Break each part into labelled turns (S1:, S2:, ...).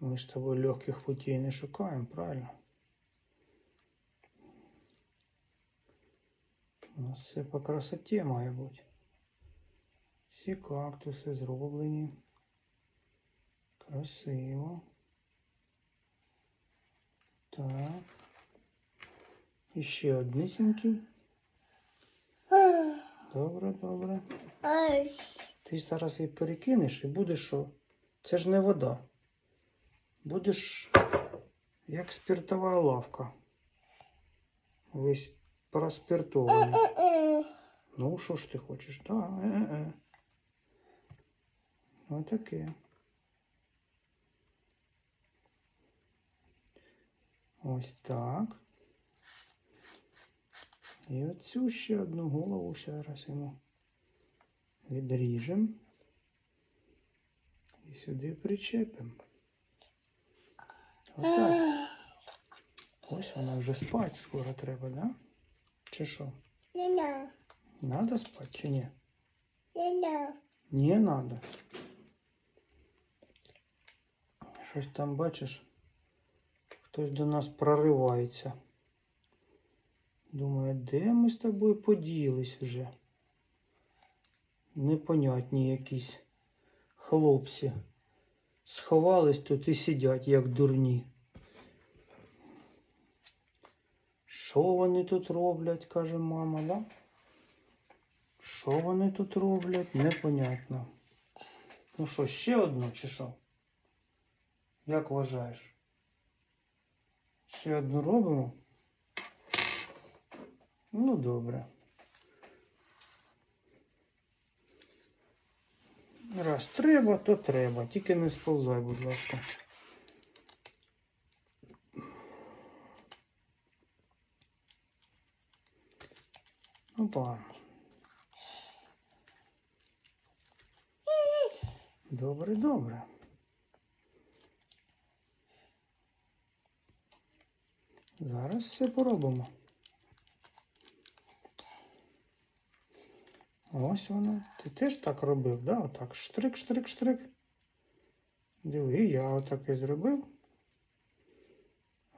S1: Ми з тобою легких путей не шукаємо, правильно? У нас все по красоті має бути. Всі кактуси зроблені. Красиво. Так. І ще однисінький. Добре, добре. Ти зараз її перекинеш і будеш що? Це ж не вода. Будеш як спиртова лавка. Весь проспиртований. Ну, що ж ти хочеш? Да, е-е. Отаке. Ось так. І оцю ще одну голову зараз йому відріжемо. І сюди причепимо. Отак. Ось вона вже спать скоро треба, да? Чи що?
S2: Не-не.
S1: Надо спать чи ні?
S2: Не-не.
S1: Не надо. Щось там бачиш, хтось до нас проривається. Думаю, де ми з тобою поділись вже? Непонятні якісь хлопці. Сховались тут і сидять, як дурні. Що вони тут роблять, каже мама, да? Що вони тут роблять, непонятно. Ну що, ще одну чи що? Як вважаєш? Ще одну робимо? Ну, добре. Раз треба, то треба. Тільки не сповзай, будь ласка. Опа. Добре, добре. Зараз все поробимо. Ось воно. Ти теж так робив, да? Отак. Штрик, штрик, штрик. Диви, і я отак і зробив.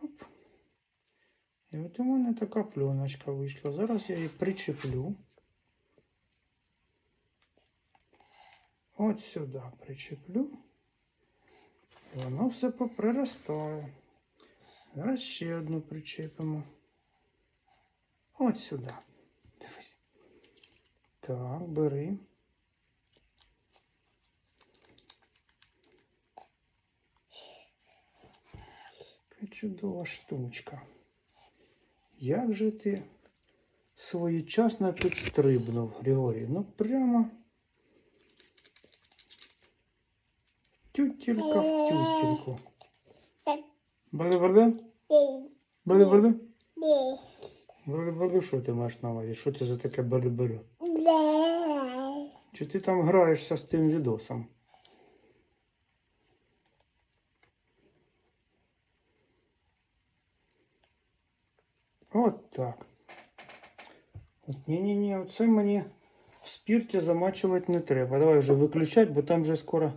S1: Оп. І от у мене така пленочка вийшла. Зараз я її причеплю. От сюди причеплю. І воно все поприростає. Зараз ще одну причепимо. От сюди. Так, бери. Чудова штучка. Як же ти своєчасно підстрибнув, Григорій? Ну прямо тютелька в тютельку.
S2: Так.
S1: Бали-бали?
S2: Ди.
S1: Бали-бали?
S2: Ди.
S1: Бали-бали, що ти маєш на увазі? Що це за таке бали-бали? Чи ти там граєшся з тим відосом? От так. От ні-ні-ні, оце мені в спірті замачувати не треба. Давай вже виключать, бо там вже скоро